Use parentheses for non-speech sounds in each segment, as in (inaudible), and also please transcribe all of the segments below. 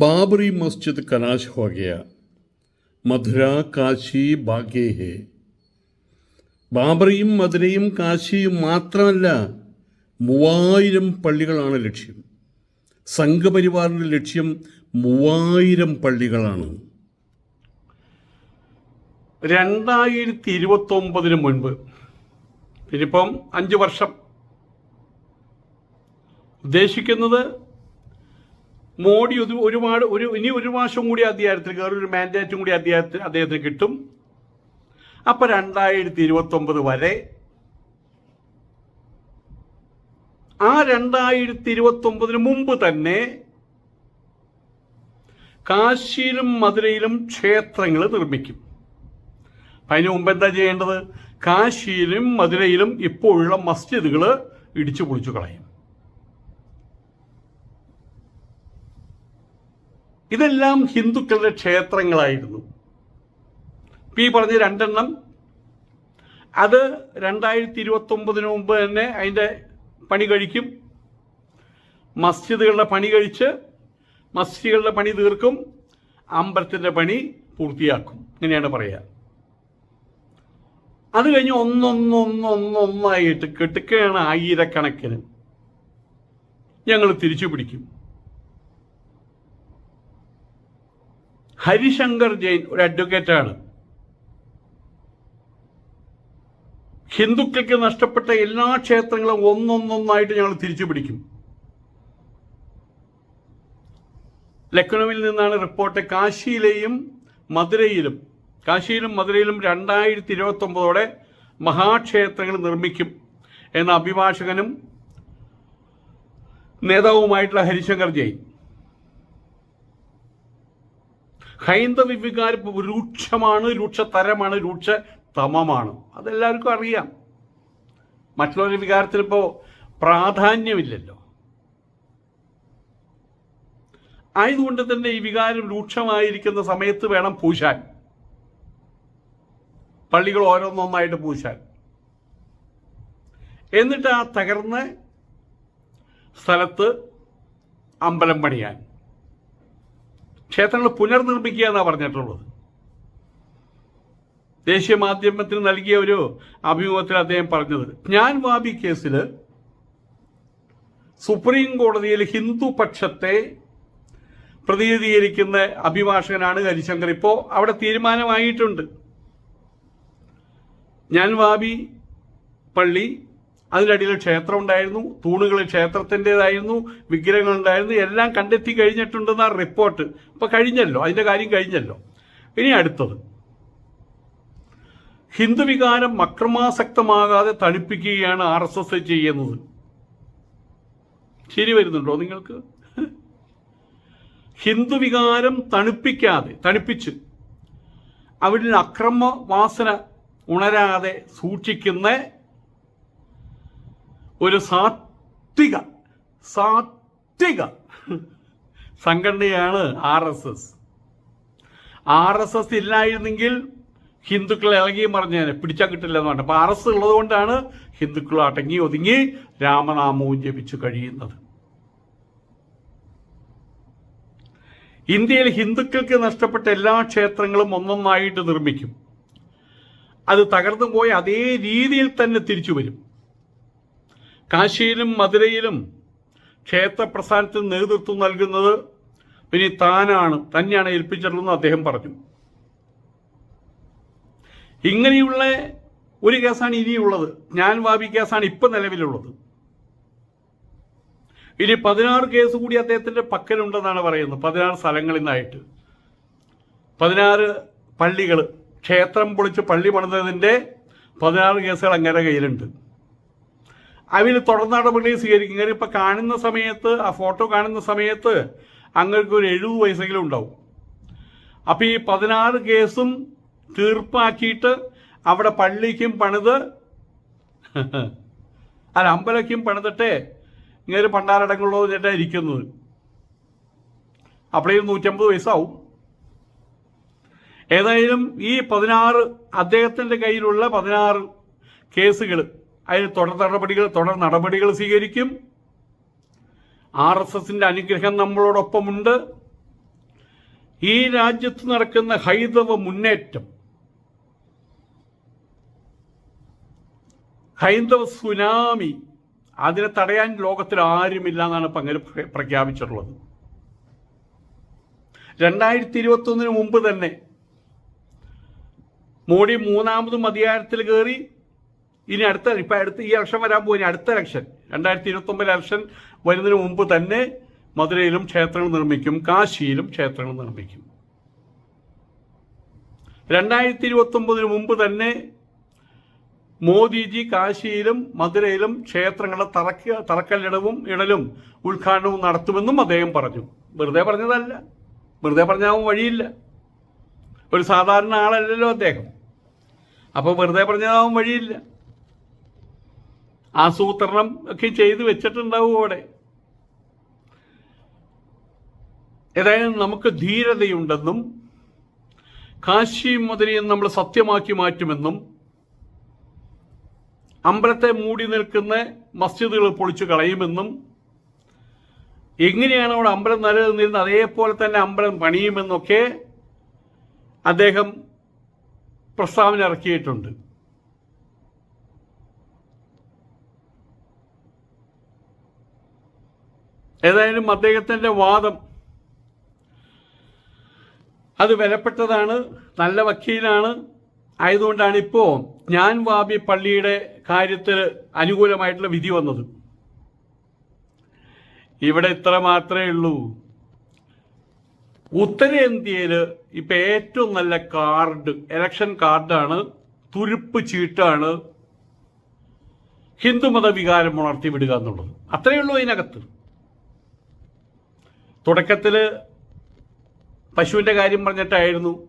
ബാബറി മസ്ജിദ് കലാശ് ഹോ മധുര കാശി ബാഗ്യേ ബാബറിയും മധുരയും കാശിയും മാത്രമല്ല മൂവായിരം പള്ളികളാണ് ലക്ഷ്യം. സംഘപരിവാറിന്റെ ലക്ഷ്യം മൂവായിരം പള്ളികളാണ്. രണ്ടായിരത്തി ഇരുപത്തൊമ്പതിന് മുൻപ് ഇനിയിപ്പം അഞ്ച് വർഷം. ഉദ്ദേശിക്കുന്നത് മോഡി ഒരു ഒരുപാട് ഒരു ഇനി ഒരു മാസം കൂടി അധികാരത്തിൽ കയറി ഒരു മാൻഡേറ്റും കൂടി അധികാരത്തിൽ അദ്ദേഹത്തിന് കിട്ടും. അപ്പം രണ്ടായിരത്തി ഇരുപത്തി ഒമ്പത് വരെ ആ രണ്ടായിരത്തി ഇരുപത്തി ഒമ്പതിന് മുമ്പ് തന്നെ കാശിയിലും മധുരയിലും ക്ഷേത്രങ്ങൾ നിർമ്മിക്കും. അപ്പം അതിന് മുമ്പ് എന്താ ചെയ്യേണ്ടത്? കാശിയിലും മധുരയിലും ഇപ്പോഴുള്ള മസ്ജിദുകൾ ഇടിച്ചു പൊളിച്ചു കളയും. ഇതെല്ലാം ഹിന്ദുക്കളുടെ ക്ഷേത്രങ്ങളായിരുന്നു. ഈ പറഞ്ഞ രണ്ടെണ്ണം. അത് രണ്ടായിരത്തി ഇരുപത്തി ഒമ്പതിന് മുമ്പ് തന്നെ അതിന്റെ പണി കഴിക്കും. മസ്ജിദുകളുടെ പണി കഴിച്ച് മസ്ജിദുകളുടെ പണി തീർക്കും. അമ്പലത്തിന്റെ പണി പൂർത്തിയാക്കും. ഇങ്ങനെയാണ് പറയുക അത് കഴിഞ്ഞ് ഒന്നൊന്നൊന്നൊന്നൊന്നായിട്ട് കെട്ടുകയാണ് ആയിരക്കണക്കിന്. ഞങ്ങൾ തിരിച്ചു പിടിക്കും ഹരിശങ്കർ ജെയിൻ ഒരു അഡ്വക്കേറ്റാണ്. ഹിന്ദുക്കൾക്ക് നഷ്ടപ്പെട്ട എല്ലാ ക്ഷേത്രങ്ങളും ഒന്നൊന്നൊന്നായിട്ട് ഞങ്ങൾ തിരിച്ചു പിടിക്കും ലക്നൌവിൽ നിന്നാണ് റിപ്പോർട്ട് കാശിയിലെയും മധുരയിലും കാശിയിലും മധുരയിലും രണ്ടായിരത്തി ഇരുപത്തി ഒമ്പതോടെ മഹാക്ഷേത്രങ്ങൾ നിർമ്മിക്കും എന്ന അഭിഭാഷകനും നേതാവുമായിട്ടുള്ള ഹരിശങ്കർ ജെയിൻ. ഹൈന്ദവ വികാരം രൂക്ഷമാണ് രൂക്ഷതരമാണ് രൂക്ഷ തമമാണ് അതെല്ലാവർക്കും അറിയാം. മറ്റുള്ളവരുടെ വികാരത്തിൽ ഇപ്പോൾ പ്രാധാന്യമില്ലല്ലോ. ആയതുകൊണ്ട് തന്നെ ഈ വികാരം രൂക്ഷമായിരിക്കുന്ന സമയത്ത് വേണം പൂശാൻ. പള്ളികൾ ഓരോന്നൊന്നായിട്ട് പൂശാൻ. എന്നിട്ട് ആ തകർന്ന സ്ഥലത്ത് അമ്പലം പണിയാൻ. ക്ഷേത്രങ്ങൾ പുനർനിർമ്മിക്കുക എന്നാണ് പറഞ്ഞിട്ടുള്ളത്. ദേശീയ മാധ്യമത്തിന് നൽകിയ ഒരു അഭിമുഖത്തിൽ അദ്ദേഹം പറഞ്ഞത് ഞാൻ വാബി കേസിൽ സുപ്രീം കോടതിയിൽ ഹിന്ദു പക്ഷത്തെ പ്രതിനിധീകരിക്കുന്ന അഭിഭാഷകനാണ് ഹരിശങ്കർ. ഇപ്പോൾ അവിടെ തീരുമാനമായിട്ടുണ്ട്. ഞാൻ വാബി പള്ളി അതിനടിയിൽ ക്ഷേത്രം ഉണ്ടായിരുന്നു തൂണുകൾ ക്ഷേത്രത്തിന്റെതായിരുന്നു വിഗ്രഹങ്ങൾ ഉണ്ടായിരുന്നു എല്ലാം കണ്ടെത്തി കഴിഞ്ഞിട്ടുണ്ടെന്നാണ് റിപ്പോർട്ട്. ഇപ്പൊ കഴിഞ്ഞല്ലോ അതിന്റെ കാര്യം കഴിഞ്ഞല്ലോ. ഇനി അടുത്തത്. ഹിന്ദു വികാരം അക്രമാസക്തമാകാതെ തണുപ്പിക്കുകയാണ് ആർ എസ് എസ് ചെയ്യുന്നത്. ശരി വരുന്നുണ്ടോ നിങ്ങൾക്ക്? ഹിന്ദു വികാരം തണുപ്പിക്കാതെ തണുപ്പിച്ച് അവരിൽ അക്രമവാസന ഉണരാതെ സൂക്ഷിക്കുന്ന ഒരു സാത്വിക സാത്വിക സംഘടനയാണ് R S S. R S S ഇല്ലായിരുന്നെങ്കിൽ ഹിന്ദുക്കൾ ഇളകി മറിഞ്ഞേനെ പിടിച്ചാൽ കിട്ടില്ല എന്ന് പറഞ്ഞു അപ്പൊ ആർ എസ് ഉള്ളത് കൊണ്ടാണ് ഹിന്ദുക്കൾ അടങ്ങി ഒതുങ്ങി രാമനാമവും ജപിച്ചു കഴിയുന്നത്. ഇന്ത്യയിൽ ഹിന്ദുക്കൾക്ക് നഷ്ടപ്പെട്ട എല്ലാ ക്ഷേത്രങ്ങളും ഒന്നൊന്നായിട്ട് നിർമ്മിക്കും. അത് തകർന്നു പോയ അതേ രീതിയിൽ തന്നെ തിരിച്ചു വരും. കാശിയിലും മധുരയിലും ക്ഷേത്രപ്രസ്ഥാനത്തിന് നേതൃത്വം നൽകുന്നത് പിന്നെ താനാണ് തന്നെയാണ് ഏൽപ്പിച്ചിട്ടുള്ളതെന്ന് അദ്ദേഹം പറഞ്ഞു. ഇങ്ങനെയുള്ള ഒരു കേസാണ് ഇനിയുള്ളത്. ഞാൻ വാബി കേസാണ് ഇപ്പൊ നിലവിലുള്ളത്. ഇനി പതിനാറ് കേസ് കൂടി അദ്ദേഹത്തിന്റെ പക്കലുണ്ടെന്നാണ് പറയുന്നത്. പതിനാറ് സ്ഥലങ്ങളിൽ നിന്നായിട്ട് പതിനാറ് പള്ളികൾ ക്ഷേത്രം പൊളിച്ച് പള്ളി പണിതതിന്റെ പതിനാറ് കേസുകൾ അങ്ങനെ കയ്യിലുണ്ട്. അതിൽ തുടർ നടപടി സ്വീകരിക്കും. കാര്യം ഇപ്പൊ കാണുന്ന സമയത്ത് ആ ഫോട്ടോ കാണുന്ന സമയത്ത് അങ്ങർക്ക് ഒരു എഴുപത് വയസ്സെങ്കിലും ഉണ്ടാവും. അപ്പൊ ഈ പതിനാറ് കേസും തീർപ്പാക്കിയിട്ട് അവിടെ പള്ളിക്കും പണിത് (laughs) അല്ല അമ്പലക്കും പണിതിട്ടേ ഇങ്ങനെ പണ്ടാരടങ്ങളുള്ളൂ ചേട്ടാ ഇരിക്കുന്നത്. അപ്പോഴേ നൂറ്റമ്പത് വയസ്സാവും. ഏതായാലും ഈ പതിനാറ് അദ്ദേഹത്തിന്റെ കയ്യിലുള്ള പതിനാറ് കേസുകൾ അതിന് തുടർ നടപടികൾ തുടർ നടപടികൾ സ്വീകരിക്കും. ആർ എസ് എസിന്റെ അനുഗ്രഹം നമ്മളോടൊപ്പമുണ്ട്. ഈ രാജ്യത്ത് നടക്കുന്ന ഹൈന്ദവ മുന്നേറ്റം ഹൈന്ദവ സുനാമി അതിനെ തടയാൻ ലോകത്തിൽ ആരുമില്ല എന്നാണ് അങ്ങനെ പ്രഖ്യാപിച്ചിട്ടുള്ളത്. രണ്ടായിരത്തി ഇരുപത്തൊന്നിന് മുമ്പ് തന്നെ മോഡി മൂന്നാമതും അധികാരത്തിൽ കയറി. ഇനി അടുത്ത ഇപ്പം അടുത്ത ഈ ഇലക്ഷൻ വരാൻ പോകുന്ന അടുത്ത ഇലക്ഷൻ രണ്ടായിരത്തി ഇരുപത്തൊമ്പത് ഇലക്ഷൻ വരുന്നതിന് മുമ്പ് തന്നെ മധുരയിലും ക്ഷേത്രങ്ങൾ നിർമ്മിക്കും കാശിയിലും ക്ഷേത്രങ്ങൾ നിർമ്മിക്കും. രണ്ടായിരത്തി ഇരുപത്തൊമ്പതിന് മുമ്പ് തന്നെ മോദിജി കാശിയിലും മധുരയിലും ക്ഷേത്രങ്ങളുടെ തറക്ക തറക്കല്ലിടവും ഇടലും ഉദ്ഘാടനവും നടത്തുമെന്നും അദ്ദേഹം പറഞ്ഞു. വെറുതെ പറഞ്ഞതല്ല. വെറുതെ പറഞ്ഞാവും വഴിയില്ല. ഒരു സാധാരണ ആളല്ലല്ലോ അദ്ദേഹം. അപ്പോൾ വെറുതെ പറഞ്ഞതാവും വഴിയില്ല. ആസൂത്രണം ഒക്കെ ചെയ്തു വെച്ചിട്ടുണ്ടാവും അവിടെ. ഏതായാലും നമുക്ക് ധീരതയുണ്ടെന്നും കാശി മുതലിയും നമ്മൾ സത്യമാക്കി മാറ്റുമെന്നും അമ്പലത്തെ മൂടി നിൽക്കുന്ന മസ്ജിദുകൾ പൊളിച്ചു കളയുമെന്നും എങ്ങനെയാണ് അവിടെ അമ്പലം നിലനിന്നിരുന്നത്? അതേപോലെ തന്നെ അമ്പലം പണിയുമെന്നൊക്കെ അദ്ദേഹം പ്രസ്താവന ഇറക്കിയിട്ടുണ്ട്. ഏതായാലും അദ്ദേഹത്തിന്റെ വാദം അത് വിലപ്പെട്ടതാണ് നല്ല വക്കീലാണ് ആയതുകൊണ്ടാണ് ഇപ്പോൾ ഞാൻ വാബി പള്ളിയുടെ കാര്യത്തിൽ അനുകൂലമായിട്ടുള്ള വിധി വന്നത്. ഇവിടെ ഇത്ര മാത്രമേ ഉള്ളൂ. ഉത്തരേന്ത്യയിൽ ഇപ്പം ഏറ്റവും നല്ല കാർഡ് ഇലക്ഷൻ കാർഡാണ് തുരുപ്പ് ചീട്ടാണ് ഹിന്ദുമത വികാരം ഉണർത്തി വിടുക എന്നുള്ളത്. അത്രയേ ഉള്ളൂ അതിനകത്ത്. തുടക്കത്തിൽ പശുവിന്റെ കാര്യം പറഞ്ഞിട്ടായിരുന്നു.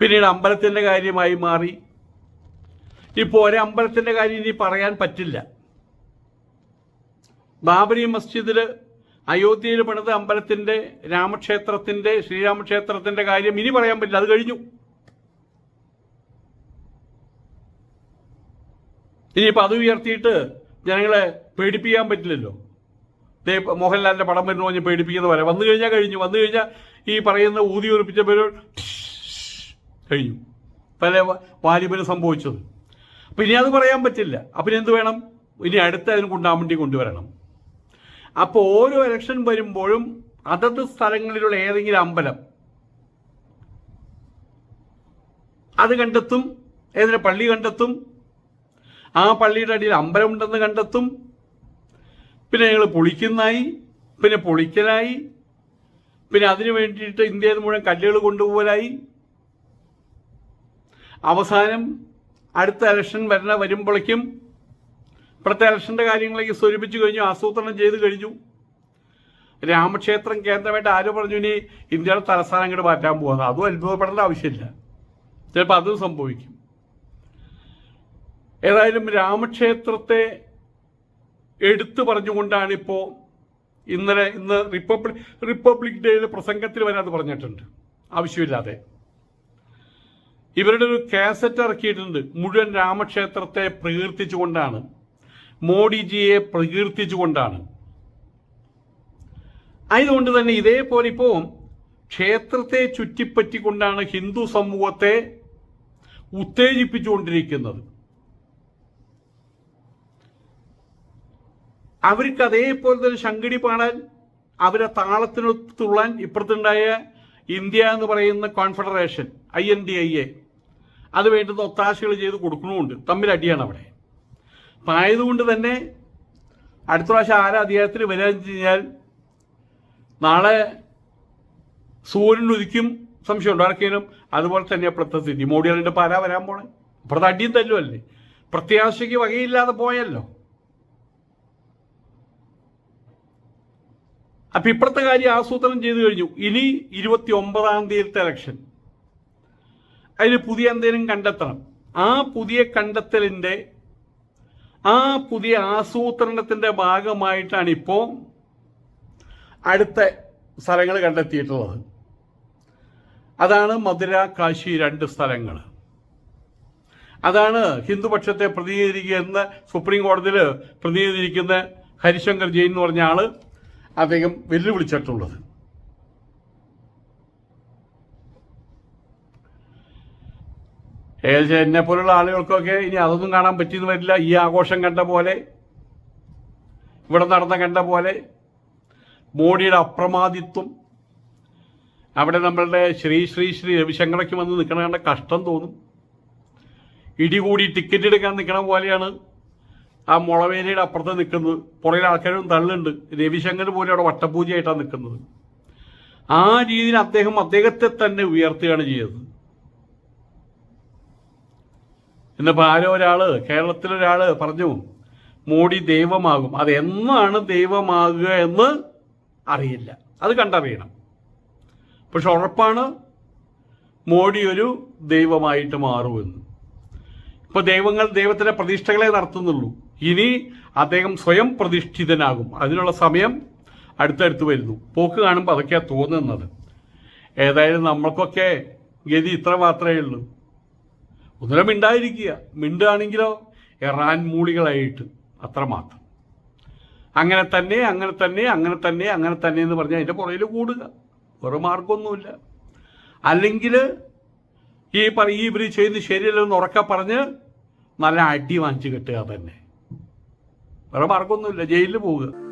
പിന്നീട് അമ്പലത്തിന്റെ കാര്യമായി മാറി. ഇപ്പോൾ ഒരമ്പലത്തിന്റെ കാര്യം ഇനി പറയാൻ പറ്റില്ല. ബാബരി മസ്ജിദിൽ അയോധ്യയിൽ പണിത അമ്പലത്തിന്റെ രാമക്ഷേത്രത്തിന്റെ ശ്രീരാമക്ഷേത്രത്തിന്റെ കാര്യം ഇനി പറയാൻ പറ്റില്ല. അത് കഴിഞ്ഞു. ഇനിയിപ്പോൾ അത് ഉയർത്തിയിട്ട് ജനങ്ങളെ പേടിപ്പിക്കാൻ പറ്റില്ലല്ലോ. മോഹൻലാലിന്റെ പടം വരുന്നു പറഞ്ഞ് പേടിപ്പിക്കുന്ന പോലെ. വന്നു കഴിഞ്ഞാൽ കഴിഞ്ഞു. വന്നു കഴിഞ്ഞാൽ ഈ പറയുന്ന ഊതി ഉറപ്പിച്ച പേര് കഴിഞ്ഞു. പല വാലിബന് സംഭവിച്ചത്. ഇനി അത് പറയാൻ പറ്റില്ല. അപ്പം എന്ത് വേണം? ഇനി അടുത്ത അതിന് കുണ്ടാമണ്ടി കൊണ്ടുവരണം. അപ്പോൾ ഓരോ ഇലക്ഷൻ വരുമ്പോഴും അതത് സ്ഥലങ്ങളിലുള്ള ഏതെങ്കിലും അമ്പലം അത് കണ്ടെത്തും. ഏതിനെ പള്ളി കണ്ടെത്തും. ആ പള്ളിയുടെ അടിയിൽ അമ്പലമുണ്ടെന്ന് കണ്ടെത്തും. പിന്നെ ഞങ്ങൾ പൊളിക്കുന്നായി പിന്നെ പൊളിക്കലായി പിന്നെ അതിനു വേണ്ടിയിട്ട് ഇന്ത്യയിൽ മുഴുവൻ കല്ലുകൾ കൊണ്ടുപോകലായി. അവസാനം അടുത്ത ഇലക്ഷൻ വരണ വരുമ്പോഴേക്കും ഇപ്പോഴത്തെ ഇലക്ഷന്റെ കാര്യങ്ങളൊക്കെ സ്വരൂപിച്ചു കഴിഞ്ഞു ആസൂത്രണം ചെയ്ത് കഴിഞ്ഞു. രാമക്ഷേത്രം കേന്ദ്രമായിട്ട് ആര് പറഞ്ഞു ഇനി ഇന്ത്യയുടെ തലസ്ഥാനം അങ്ങോട്ട് മാറ്റാൻ പോകുന്നത് അതും അത്ഭുതപ്പെടേണ്ട ആവശ്യമില്ല. ചിലപ്പോൾ അതും സംഭവിക്കും. ഏതായാലും രാമക്ഷേത്രത്തെ എടുത്തു പറഞ്ഞുകൊണ്ടാണ് ഇപ്പോൾ ഇന്നലെ ഇന്ന് റിപ്പബ്ലിക് റിപ്പബ്ലിക് ഡേയിലെ പ്രസംഗത്തിൽ വരെ അത് പറഞ്ഞിട്ടുണ്ട്. ആവശ്യമില്ലാതെ. ഇവരുടെ ഒരു കാസറ്റ് ഇറക്കിയിട്ടുണ്ട്. മുഴുവൻ രാമക്ഷേത്രത്തെ പ്രകീർത്തിച്ചുകൊണ്ടാണ്. മോഡിജിയെ പ്രകീർത്തിച്ചുകൊണ്ടാണ്. അതുകൊണ്ട് തന്നെ ഇതേപോലെ ഇപ്പോൾ ക്ഷേത്രത്തെ ചുറ്റിപ്പറ്റിക്കൊണ്ടാണ് ഹിന്ദു സമൂഹത്തെ ഉത്തേജിപ്പിച്ചുകൊണ്ടിരിക്കുന്നത്. അവർക്ക് അതേപോലെ തന്നെ ശങ്കടി പാടാൻ അവരെ താളത്തിന് തുള്ളാൻ ഇപ്പുറത്തുണ്ടായ ഇന്ത്യ എന്ന് പറയുന്ന confederation I N D I A അത് വേണ്ടുന്ന ഒത്താശകൾ ചെയ്ത് കൊടുക്കണമുണ്ട് തമ്മിൽ അടിയാണ് അവിടെ. അപ്പം ആയതുകൊണ്ട് തന്നെ അടുത്ത പ്രാവശ്യം ആരാ അധികാരത്തിൽ വെച്ച് കഴിഞ്ഞാൽ നാളെ സൂര്യൻ ഉദിക്കും സംശയമുണ്ട്. ആർക്കെങ്കിലും അതുപോലെ തന്നെ അപ്പുറത്തെ സ്ഥിതി മോഡികളുടെ പാരാ വരാൻ പോണേ? അപ്പുറത്തെ അടിയും തല്ലുമല്ലേ പ്രത്യാശയ്ക്ക് വകയില്ലാതെ പോയല്ലോ. അപ്പൊ ഇപ്പോഴത്തെ കാര്യം ആസൂത്രണം ചെയ്തു കഴിഞ്ഞു. ഇനി ഇരുപത്തി ഒമ്പതാം തീയതിയിലത്തെ ഇലക്ഷൻ അതിന് പുതിയ എന്തെങ്കിലും കണ്ടെത്തണം. ആ പുതിയ കണ്ടെത്തലിന്റെ ആ പുതിയ ആസൂത്രണത്തിന്റെ ഭാഗമായിട്ടാണ് ഇപ്പോൾ അടുത്ത സ്ഥലങ്ങൾ കണ്ടെത്തിയിട്ടുള്ളത്. അതാണ് മധുര കാശി രണ്ട് സ്ഥലങ്ങൾ. അതാണ് ഹിന്ദുപക്ഷത്തെ പ്രതിനിധീകരിക്കുന്ന സുപ്രീം കോടതിയിൽ പ്രതിനിധീകരിക്കുന്ന ഹരിശങ്കർ ജെയിൻ എന്ന് പറഞ്ഞ ആൾ. അദ്ദേഹം വെല്ലുവിളിച്ചിട്ടുള്ളത്. എന്നെ പോലുള്ള ആളുകൾക്കൊക്കെ ഇനി അതൊന്നും കാണാൻ പറ്റിയെന്ന് വരില്ല. ഈ ആഘോഷം കണ്ട പോലെ ഇവിടെ നടന്ന കണ്ട പോലെ മോഡിയുടെ അപ്രമാദിത്വം അവിടെ നമ്മളുടെ ശ്രീ ശ്രീ ശ്രീ രവിശങ്കറയ്ക്ക് വന്ന് നിൽക്കണ കണ്ട കഷ്ടം തോന്നും. ഇടികൂടി ടിക്കറ്റ് എടുക്കാൻ നിൽക്കണ പോലെയാണ് ആ മുളവേലയുടെ അപ്പുറത്ത് നിൽക്കുന്നത് പുറകിൽ ആൾക്കാരും തള്ളുണ്ട്. രവിശങ്കർ പോലും അവിടെ വട്ടപൂജയായിട്ടാണ് നിൽക്കുന്നത്. ആ രീതിയിൽ അദ്ദേഹം അദ്ദേഹത്തെ തന്നെ ഉയർത്തുകയാണ് ചെയ്തത്. ഇന്നിപ്പോൾ ആരോ ഒരാൾ കേരളത്തിലൊരാൾ പറഞ്ഞു മോഡി ദൈവമാകും. അത് എന്നാണ് ദൈവമാകുക എന്ന് അറിയില്ല. അത് കണ്ടറിയണം. പക്ഷെ ഉറപ്പാണ് മോഡി ഒരു ദൈവമായിട്ട് മാറുമെന്ന്. ഇപ്പൊ ദൈവങ്ങൾ ദൈവത്തിന്റെ പ്രതിഷ്ഠകളെ നടത്തുന്നുള്ളൂ. ഇനി അദ്ദേഹം സ്വയം പ്രതിഷ്ഠിതനാകും. അതിനുള്ള സമയം അടുത്തടുത്ത് വരുന്നു. പോക്ക് കാണുമ്പോൾ അതൊക്കെയാണ് തോന്നുന്നത്. ഏതായാലും നമ്മൾക്കൊക്കെ ഗതി ഇത്ര മാത്രമേ ഉള്ളൂ. ഒന്നിനും മിണ്ടായിരിക്കുക മിണ്ടാണെങ്കിലോ എറാൻ മൂളികളായിട്ട് അത്രമാത്രം അങ്ങനെ തന്നെ അങ്ങനെ തന്നെ അങ്ങനെ തന്നെ അങ്ങനെ തന്നെ എന്ന് പറഞ്ഞാൽ അതിന്റെ പുറയിൽ കൂടുക. വേറെ മാർഗമൊന്നുമില്ല. അല്ലെങ്കിൽ ഈ പറ ഈ ഇവർ ചെയ്യുന്നത് ശരിയല്ലെന്ന് ഉറക്കെ പറഞ്ഞ് നല്ല അടി വാങ്ങിച്ചു കിട്ടുക തന്നെ. വേറെ മാർഗമൊന്നുമില്ല. ജയിലിൽ പോവുക.